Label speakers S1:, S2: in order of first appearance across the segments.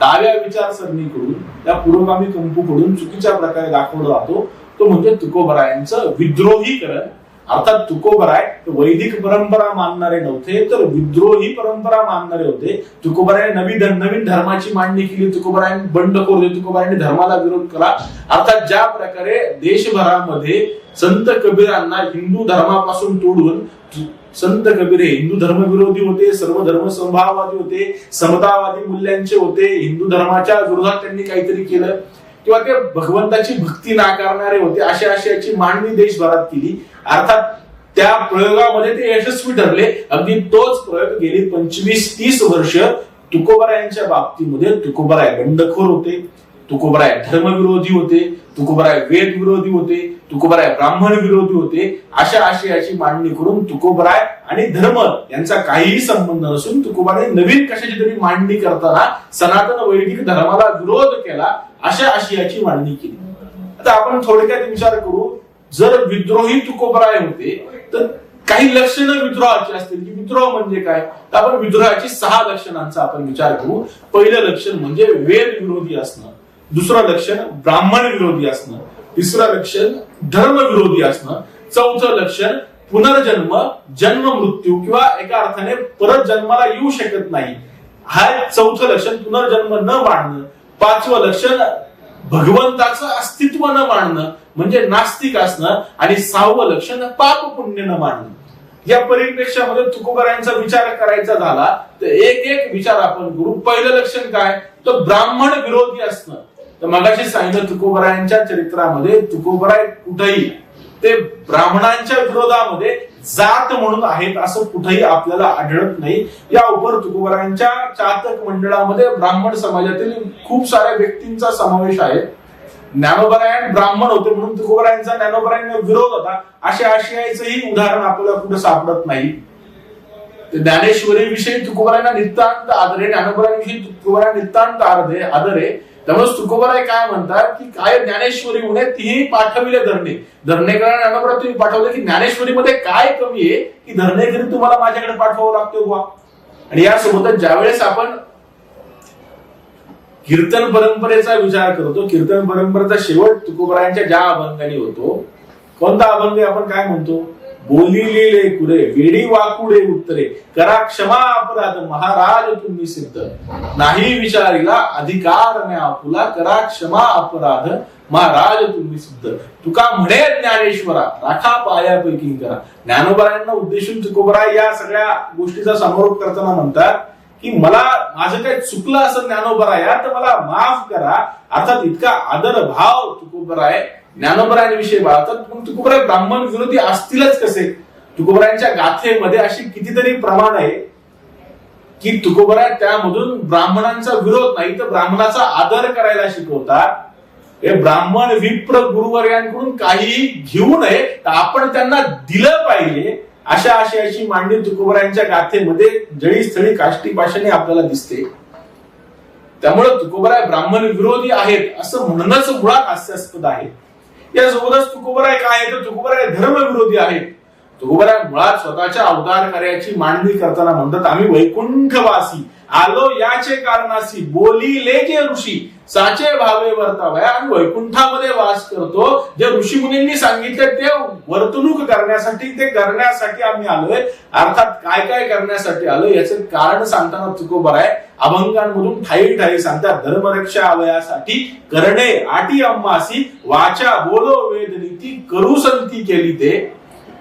S1: डाव्या विचारसरणीकडून त्या पुरोगामी कंपूकडून चुकीच्या प्रकारे दाखवला जातो. तो म्हणजे तुकोबरायांचं विद्रोहीकरण. अर्थात तुकोबराय वैदिक परंपरा मानणारे नव्हते तर विद्रोही परंपरा मानणारे होते. तुकोबराय नवी नवीन धर्माची मांडणी केली. तुकोबराय बंडखोर होते तुकोबरायांनी धर्माला विरोध केला. अर्थात ज्या प्रकारे देशभरामध्ये संत कबीरांना हिंदू धर्मापासून तोडून संत कबीर हे हिंदू धर्मविरोधी होते सर्व धर्म समभाववादी होते समतावादी मूल्यांचे होते. हिंदू धर्माच्या विरोधात त्यांनी काहीतरी केलं. किंवा ते भगवंताची भक्ती नाकारणारे होते अशा आशयाची मांडणी देशभरात केली. अर्थात त्या प्रयोगामध्ये ते यशस्वी ठरले. अगदी तोच प्रयोग गेली पंचवीस तीस वर्ष तुकोबरायांच्या बाबतीमध्ये. तुकोबराय बंडखोर होते. तुकोबराय धर्मविरोधी होते तुकोबराय वेद विरोधी होते तुकोबराय ब्राह्मण विरोधी होते अशा आशयाची मांडणी करून तुकोबराय आणि धर्म यांचा काहीही संबंध नसून तुकोबराय नवीन कशाची तरी मांडणी करताना सनातन वैदिक धर्माला विरोध केला अशा आशयाची मांडणी केली. आता आपण थोडक्यात विचार करू जर विद्रोही तुकोबराय होते तर काही लक्षणं विद्रोहाची असतील की विद्रोह म्हणजे काय? तर आपण विद्रोहाची सहा लक्षणांचा आपण विचार करू. पहिलं लक्षण म्हणजे वेद विरोधी असणं. दुसरं लक्षण ब्राह्मण विरोधी असणं. तिसरं लक्षण धर्म विरोधी असणं. चौथं लक्षण पुनर्जन्म जन्म मृत्यू किंवा एका अर्थाने परत जन्माला येऊ शकत नाही. हा चौथं लक्षण पुनर्जन्म न मानणं. पाचवं लक्षण भगवंताचं अस्तित्व न मानणं म्हणजे नास्तिक असणं. आणि सहावं लक्षण पाप पुण्य न मानणं. या परिप्रेक्षामध्ये तुकोबरायांचा विचार करायचा झाला तर एक एक विचार आपण करू. पहिलं लक्षण काय? तर ब्राह्मण विरोधी असणं. तर मगाशी सांगितलं तुकोबरायांच्या चरित्रामध्ये तुकोबराय कुठेही ते ब्राह्मणांच्या विरोधामध्ये जात म्हणून आहेत असं कुठेही आपल्याला आढळत नाही. या उपर तुकोबरायांच्या चातक मंडळामध्ये ब्राह्मण समाजातील खूप साऱ्या व्यक्तींचा समावेश आहे. ज्ञानोबरायण ब्राह्मण होते म्हणून तुकोबरायांचा ज्ञानोबरायण विरोध होता. अशा आशयाचंही उदाहरण आपल्याला कुठं सापडत नाही. ज्ञानेश्वरी विषयी तुकोबरायांना नितांत आदर आहे ज्ञानोबरायांविषयी तुकोबरायांना नितांत आदर आदरे आदर आहे त्यामुळे तुकोबराय काय म्हणतात की काय ज्ञानेश्वरी म्हणे तीही पाठविले धरणे. धरणेकरांना ज्ञानोबरा तुम्ही पाठवले की ज्ञानेश्वरीमध्ये काय कमी आहे की धरणेकरी तुम्हाला माझ्याकडे पाठवावं लागतो बुवा? आणि यासोबतच ज्यावेळेस आपण कीर्तन परंपरेचा विचार करतो कीर्तन परंपरेचा शेवट तुकोबरायांच्या ज्या अभंगाने होतो कोणता अभंग आहे आपण काय म्हणतो? बोली कुरे वेडी वाकुडे उत्तरे. करा क्षमा अपराध महाराज तुम्ही सिद्ध. नाही विचारीला अधिकार न आपुला करा क्षमा अपराध महाराज तुम्ही सिद्ध. तुका म्हणे ज्ञानेश्वरा राखा पायापैकी करा. ज्ञानोबरायांना उद्देशून तुकोबराय या सगळ्या गोष्टीचा समारोप करताना म्हणतात की मला माझं काही चुकलं असं ज्ञानोबराया तर मला माफ करा. अर्थात इतका आदर भाव तुकोबराय ज्ञानोबरायांविषयी बाळगतात. मग तुकोबराय ब्राह्मण विरोधी असतीलच कसे? तुकोबरायांच्या गाथेमध्ये अशी कितीतरी प्रमाण आहे की तुकोबराय त्यामधून ब्राह्मणांचा विरोध नाही तर ब्राह्मणाचा आदर करायला शिकवतात. हे ब्राह्मण विप्र गुरुवर्यांकडून काही घेऊ नये तर आपण त्यांना दिलं पाहिजे अशा आशयाची मांडणी तुकोबरायांच्या गाथेमध्ये जळीस्थळी काष्टी भाषेने आपल्याला दिसते. त्यामुळे तुकोबराय ब्राह्मण विरोधी आहेत असं म्हणणंच मुळात हास्यास्पद आहे. यासोबतच तुकोबराय काय आहे? तर तुकोबराय धर्मविरोधी आहे. तुकोबराय मुळात स्वतःच्या अवतार कार्याची मांडणी करताना म्हणतात आम्ही वैकुंठवासी आलो याचे कारणासी बोली जे ऋषी साचे भावे वर्तावया आणि वैकुंठामध्ये वास करतो. जे ऋषी मुनींनी सांगितले ते वर्तणूक करण्यासाठी ते करण्यासाठी आम्ही आलोय. अर्थात काय काय करण्यासाठी आलोय याचं कारण सांगताना तुकोबराय अभंगांमधून ठाई ठाई सांगतात धर्मरक्षा अवयासाठी करणे आटी अम्मासी वाचा बोलो वेद नीती करू संती केली ते.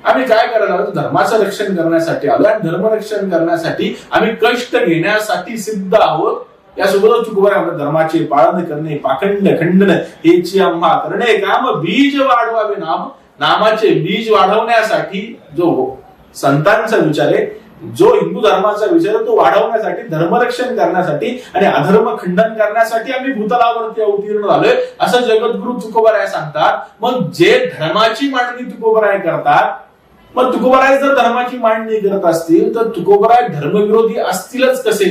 S1: आम्ही काय करायला आलो धर्माचं रक्षण करण्यासाठी आलो आणि धर्मरक्षण करण्यासाठी आम्ही कष्ट घेण्यासाठी सिद्ध आहोत. यासोबतच तुकोबाई आपल्या धर्माचे पाळन करणे पाखंड खंडन हेची आम्हा करणे काम बीज वाढवावे नाम. नामाचे बीज वाढवण्यासाठी जो संतांचा विचार आहे जो हिंदू धर्माचा विचार तो वाढवण्यासाठी धर्मरक्षण करण्यासाठी आणि अधर्म खंडन करण्यासाठी आम्ही भूतलावरती अवतीर्ण झालोय. असं जगद्गुरु तुकोबराय सांगतात. मग जे धर्माची मांडणी तुकोबराय करतात मग तुकोबराय जर धर्माची मांडणी करत असतील तर तुकोबराय धर्मविरोधी असतीलच कसे?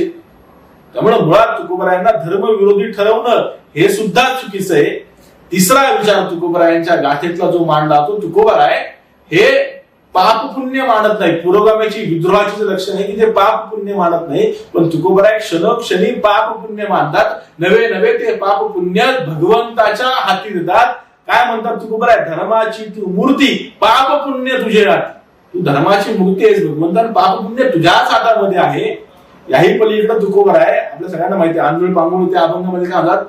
S1: त्यामुळे मुळात तुकोबरायांना धर्मविरोधी ठरवणं हे सुद्धा चुकीचं आहे. तिसरा विचार तुकोबरायांच्या गाथेतला जो मांडला तो तुकोबराय हे पाप पुण्य मानत नाही. पुरोगामीची विद्रोहाची जे लक्षण आहे की ते पाप पुण्य मानत नाही. पण तुकोबराय क्षणोक्षणी पाप पुण्य मानतात. नवे नवे ते पाप पुण्य भगवंताच्या हाती देतात. काय म्हणतात तुकोबराय? धर्माची तू मूर्ती पाप पुण्य तुझे हात तू धर्माची मूर्ती आहेस भगवंतान पाप पुण्य तुझ्याच हातामध्ये आहे. याही पलीकडे तुकोबर आहे आपल्या सगळ्यांना माहिती आहे. आंधळ पांगुळ त्या अभंगामध्ये काय म्हणतात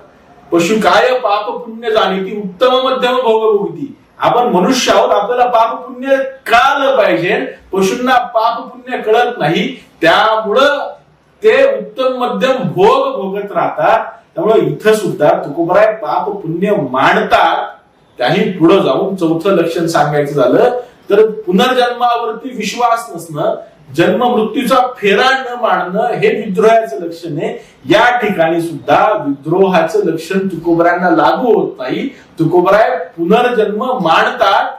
S1: पशु काय पाप पुण्य जाणे ती उत्तम मध्यम भोगभोगती. आपण मनुष्य आहोत. आपल्याला पाप पुण्य कळालं पाहिजे. पशूंना पाप पुण्य कळत नाही. त्यामुळं ते उत्तम मध्यम भोग भोगत राहतात. त्यामुळे इथं सुद्धा तुकोबराय पाप पुण्य मांडतात. त्याही पुढे जाऊन चौथं लक्षण सांगायचं झालं तर पुनर्जन्मावरती विश्वास नसणं जन्म मृत्यूचा फेरा न मांडणं हे विद्रोहाचं लक्षण आहे. या ठिकाणी सुद्धा विद्रोहाचं लक्षण तुकोबरायांना लागू होत नाही. तुकोबराय पुनर्जन्म मांडतात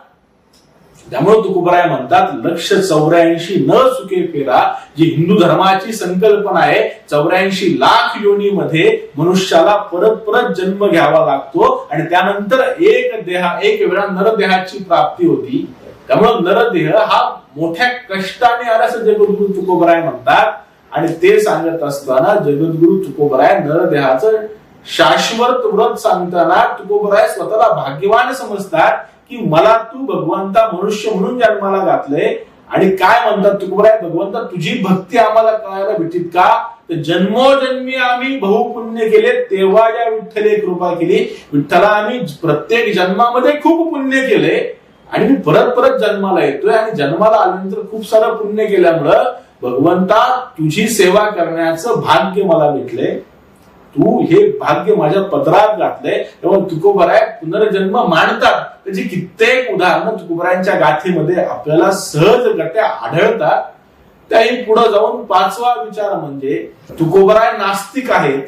S1: त्यामुळे तुकोबराय म्हणतात लक्ष चौऱ्याऐंशी न चुके फेरा जी हिंदू धर्माची संकल्पना आहे चौऱ्याऐंशी लाख योनीमध्ये मनुष्याला परत परत जन्म घ्यावा लागतो. आणि त्यानंतर एक देहा एक वेळा नरदेहाची प्राप्ती होती. त्यामुळे नरदेह हा मोठ्या कष्टाने आल्याचं जगद्गुरु तुकोबराय म्हणतात. आणि ते सांगत असताना जगद्गुरु तुकोबराय नरदेहाचं शाश्वत व्रत सांगताना तुकोबराय स्वतःला भाग्यवान समजतात की मला तू भगवंता मनुष्य म्हणून जन्माला घातलंय. आणि काय म्हणतात तुकोबराय? भगवंता तुझी भक्ती आम्हाला कळायला भेटीत का? तर जन्मोजन्मी आम्ही बहुपुण्य केले तेव्हा या विठ्ठले कृपा केली. विठ्ठला आम्ही प्रत्येक जन्मामध्ये खूप पुण्य केले. आणि मी परत परत जन्माला येतोय आणि जन्माला आल्यानंतर खूप सारं पुण्य केल्यामुळं भगवंता तुझी सेवा करण्याचं भाग्य मला भेटले. तू हे भाग्य माझ्या पदरात घातलंय. तेव्हा तुकोबराय पुनर्जन्म मांडतात त्याची म्हणजे कित्येक उदाहरणं तुकोबरायांच्या गाथेमध्ये आपल्याला सहज गट्या आढळतात. त्याही पुढे जाऊन पाचवा विचार म्हणजे तुकोबराय नास्तिक आहेत.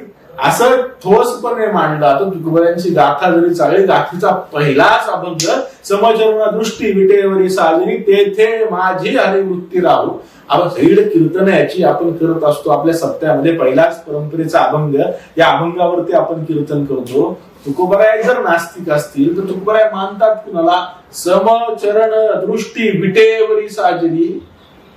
S1: असं ठोसपणे मांडला तर तुकोबरायांची गाथा जरी चालेल गाथीचा पहिलाच अभंग समचरण दृष्टी विटेवरी साजरी तेथे माझी हरिवृत्ती राहू. आपण कीर्तन याची आपण करत असतो. आपल्या सप्त्यामध्ये पहिलाच परंपरेचा अभंग या अभंगावरती आपण कीर्तन करतो. तुकोबराय जर नास्तिक असतील तर तुकोबराय मानतात कुणाला? समचरण दृष्टी विटेवरी साजरी.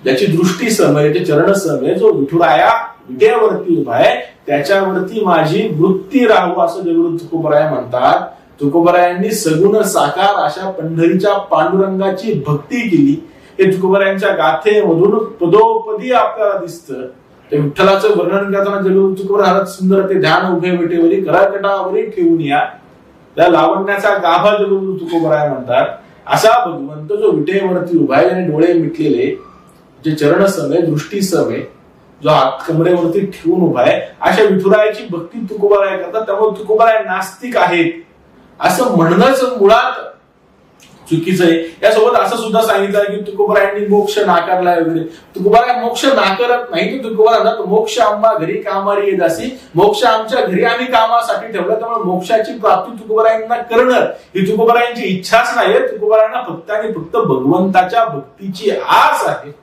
S1: ज्याची दृष्टी सम आहे चरण सम आहे जो विठुराया विटेवरती उभा आहे त्याच्यावरती माझी वृत्ती राहू असं देवरू तुकोबराय म्हणतात. तुकोबरायांनी सगुण साकार अशा पंढरीच्या पांडुरंगाची भक्ती केली. हे तुकोबरायांच्या गाथेमधून पदोपदी आपल्याला दिसतं. ते विठ्ठलाचं वर्णन करताना जगू तुकोबराय सुंदर ते ध्यान उभे विटेवरी कराकटावरी ठेवून या. त्या लावण्याचा गाभा जगू तुकोबराय म्हणतात. असा भगवंत जो विटेवरती उभा आहे आणि डोळे मिटलेले. जे चरण सम आहे दृष्टी सम आहे जो हात कमरेवरती ठेवून उभा आहे. अशा विठुरायाची भक्ती तुकोबाराय करतात. त्यामुळे तुकोबाराय नास्तिक आहेत. असं म्हणणंच मुळात चुकीचं आहे. यासोबत असं सुद्धा सांगितलं की तुकोबरायांनी मोक्ष नाकारला वगैरे. तुकोबाराय मोक्ष नाकारत नाही. तर तुकोबारा मोक्ष आम्हा घरी कामारी येत असे. मोक्ष आमच्या घरी आम्ही कामासाठी ठेवलं. त्यामुळे मोक्षाची प्राप्ती तुकोबरायांना करणं ही तुकोबरायांची इच्छाच नाही तुकोबरायांना फक्त आणि फक्त भगवंताच्या भक्तीची आस आहे.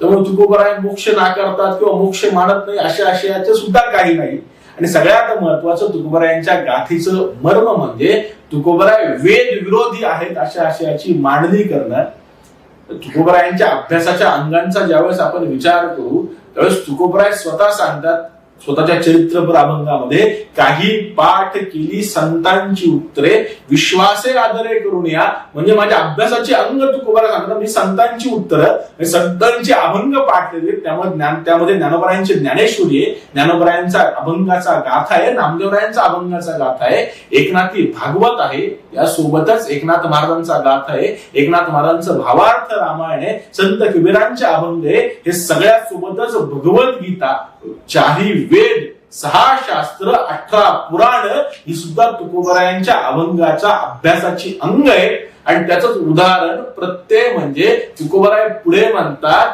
S1: त्यामुळे तुकोबराय मोक्ष नाकारतात किंवा मोक्ष मानत नाही अशा आशयाचे सुद्धा काही नाही. आणि सगळ्यात महत्वाचं तुकोबरायांच्या गाथीचं मर्म म्हणजे तुकोबराय वेद विरोधी आहेत अशा आशयाची मांडणी करणं. तुकोबरायांच्या अभ्यासाच्या अंगांचा ज्यावेळेस आपण विचार करू त्यावेळेस तुकोबराय स्वतः सांगतात स्वतःच्या चरित्रपर अभंगामध्ये काही पाठ केली संतांची उत्तरे विश्वासे आदरे करून या. म्हणजे माझ्या अभ्यासाची अंग तुकोबाला सांगतात मी संतांची उत्तरं संतांची अभंग पाठलेले त्यामुळे ज्ञान त्यामध्ये ज्ञानोबरायांचे ज्ञानेश्वरी आहे. ज्ञानोबरायांचा अभंगाचा गाथा आहे नामदेवरायांचा अभंगाचा गाथा आहे. एकनाथी भागवत आहे. यासोबतच एकनाथ महाराजांचा गाथ आहे. एकनाथ महाराजांचं भावार्थ रामायण आहे. संत कबीरांचे अभंग आहे. हे सगळ्या सोबतच भगवद्गीता चारही वेद सहा शास्त्र अठरा पुराण ही सुद्धा तुकोबरायांच्या अभंगाच्या अभ्यासाची अंग आहे. आणि त्याच उदाहरण प्रत्यय म्हणजे तुकोबराय पुढे म्हणतात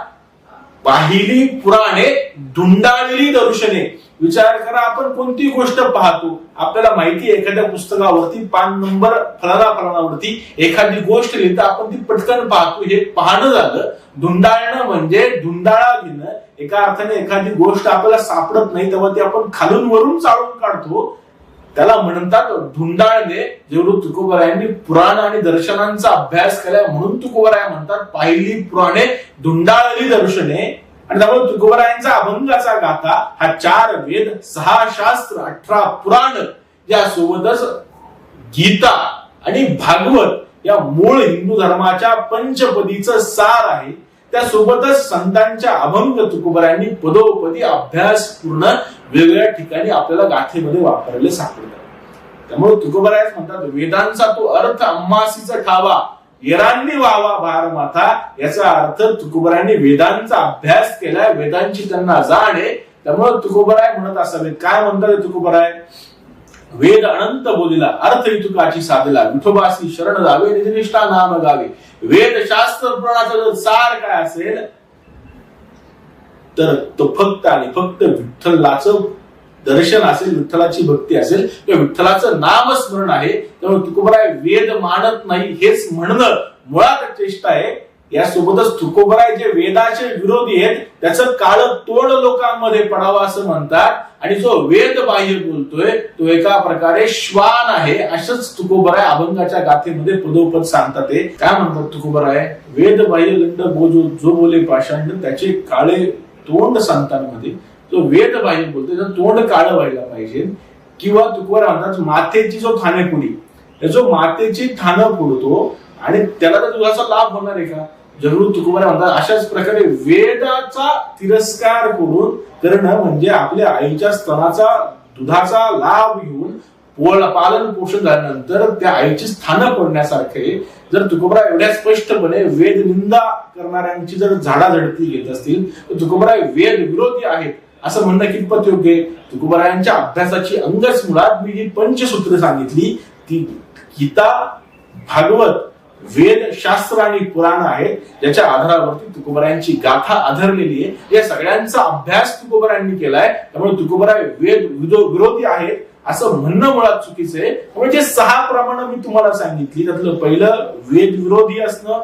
S1: पाहिली पुराणे धुंडाळली दर्शने. विचार करा आपण कोणती गोष्ट पाहतो? आपल्याला माहिती एखाद्या पुस्तकावरती पान नंबर फलाना फलानावरती एखादी गोष्ट लिहिता आपण ती पटकन पाहतो. हे पाहणं झालं. धुंडाळणं म्हणजे धुंडाळा घेणं एका अर्थाने एखादी गोष्ट आपल्याला सापडत नाही तेव्हा ती आपण खालून वरून चाळून काढतो. त्याला म्हणतात धुंडाळणे. जेवढं तुकोबरायांनी पुराण आणि दर्शनांचा अभ्यास केलाय म्हणून तुकोबराय म्हणतात पाहिली पुराणे धुंडाळली दर्शने. आणि त्यामुळे तुकोबरायांचा अभंगाचा गाथा हा चार वेद सहा शास्त्र अठरा पुराण या सोबतच गीता आणि भागवत या मूळ हिंदू धर्माच्या पंचपदीचं सार आहे. त्यासोबतच संतांच्या अभंग तुकोबरायांनी पदोपदी अभ्यास पूर्ण वेगवेगळ्या ठिकाणी आपल्याला गाथेमध्ये वापरले सापडतात त्यामुळे तुकोबरायच म्हणतात वेदांचा तो अर्थ अम्मासीचा ठावा. येरांनी वावा भार माथा याचा अर्थ तुकोबरायांनी वेदांचा अभ्यास केलाय वेदांची त्यांना जाण आहे. त्यामुळे तुकोबराय म्हणत असावेत. काय म्हणतात तुकोबराय? वेद अनंत बोलिला अर्थ तुकाची साधला. विठोबासी शरण जावे निजनिष्ठा नाम गावे. वेद शास्त्र पुराणाचा जर सार काय असेल तर तो फक्त आणि फक्त विठ्ठलाच दर्शन असेल विठ्ठलाची भक्ती असेल किंवा विठ्ठलाचं नामस्मरण आहे त्यामुळे तुकोबराय वेद मानत नाही हेच म्हणणं मुळात चेष्टा आहे. यासोबतच तुकोबराय जे वेदाचे विरोधी आहेत त्याचं काळ तोड लोकांमध्ये पडावं असं म्हणतात. आणि जो वेद बाह्य बोलतोय तो एका प्रकारे श्वान आहे असंच तुकोबराय अभंगाच्या गाथेमध्ये पदोपद सांगतात ते. काय म्हणतात तुकोबराय? वेद बाह्य लंड बोजो जो बोले पाषांड त्याचे काळे तोंड संतांमध्ये जो वेद पाहिजे बोलतोय त्याचं तोंड काळं व्हायला पाहिजे किंवा तुकोबराय म्हणतात मातेची जो खाणेपुडी पुडी जो मातेची थानं फोडतो आणि त्याला तर दुधाचा लाभ होणार आहे का? जरूर तुकोबारा म्हणतात अशाच प्रकारे वेदाचा तिरस्कार करून करणं म्हणजे आपल्या आईच्या स्तनाचा दुधाचा लाभ घेऊन पोळ पालन पोषण झाल्यानंतर त्या आईची स्थानं पडण्यासारखे जर तुकोबरा एवढ्या स्पष्टपणे वेद निंदा करणाऱ्यांची जर झाडाझडती घेत असतील तर तुकोबरा वेद विरोधी आहेत. असं म्हणणं कितपत योग्य आहे? तुकोबरायांच्या अभ्यासाची अंगच मुळात मी जी पंचसूत्र सांगितली ती गीता भागवत वेद शास्त्र आणि पुराण आहेत ज्याच्या आधारावरती तुकोबरायांची गाथा आधारलेली आहे. या सगळ्यांचा अभ्यास तुकोबरायांनी केलाय. त्यामुळे तुकोबराय वेद विरोधी आहेत असं म्हणणं मुळात चुकीचं आहे. म्हणजे जे सहा प्रमाण मी तुम्हाला सांगितली त्यातलं पहिलं वेद विरोधी असणं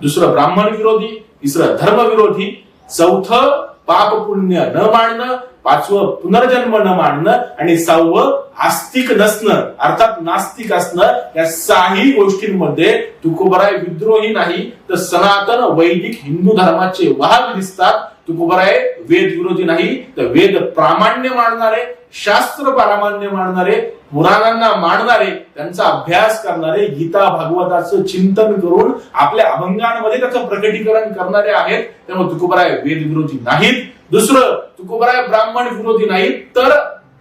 S1: दुसरं ब्राह्मण विरोधी तिसरं धर्म विरोधी चौथं पाप पुण्य न मांडणं पाचवं पुनर्जन्म न मांडणं आणि सहावं आस्तिक नसणं. अर्थात नास्तिक असणं या साही गोष्टींमध्ये तुकोबराय विद्रोही नाही तर सनातन वैदिक हिंदू धर्माचे वाहक दिसतात तुकोबराय वेद विरोधी नाही तर वेद प्रामाण्य मानणारे शास्त्र प्रामाण्य मानणारे पुराणांना मानणारे त्यांचा अभ्यास करणारे गीता भागवताचं चिंतन करून आपल्या अभंगांमध्ये त्याचं प्रकटीकरण करणारे आहेत. त्यामुळे तुकोबराय वेद विरोधी नाहीत. दुसरं तुकोबराय ब्राह्मण विरोधी नाहीत तर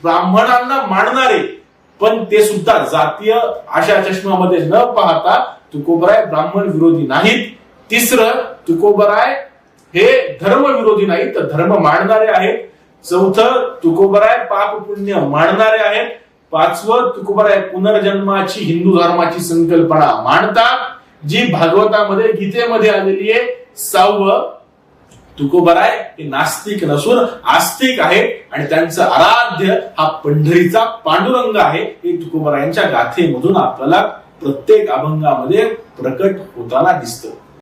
S1: ब्राह्मणांना मानणारे पण ते सुद्धा जातीय आशा चष्मामध्ये न पाहता तुकोबराय ब्राह्मण विरोधी नाहीत. तिसरं तुकोबराय हे धर्मविरोधी नाही तर धर्म मानणारे आहेत. चौथं तुकोबराय पाप पुण्य मानणारे आहेत. पाचवं तुकोबराय पुनर्जन्माची हिंदू धर्माची संकल्पना मांडतात. जी भागवतामध्ये गीतेमध्ये आलेली आहे. सहावं तुकोबराय हे नास्तिक नसून आस्तिक आहे आणि त्यांचं आराध्य हा पंढरीचा पांडुरंग आहे. हे तुकोबरायांच्या गाथेमधून आपल्याला प्रत्येक अभंगामध्ये प्रकट होताना दिसतं.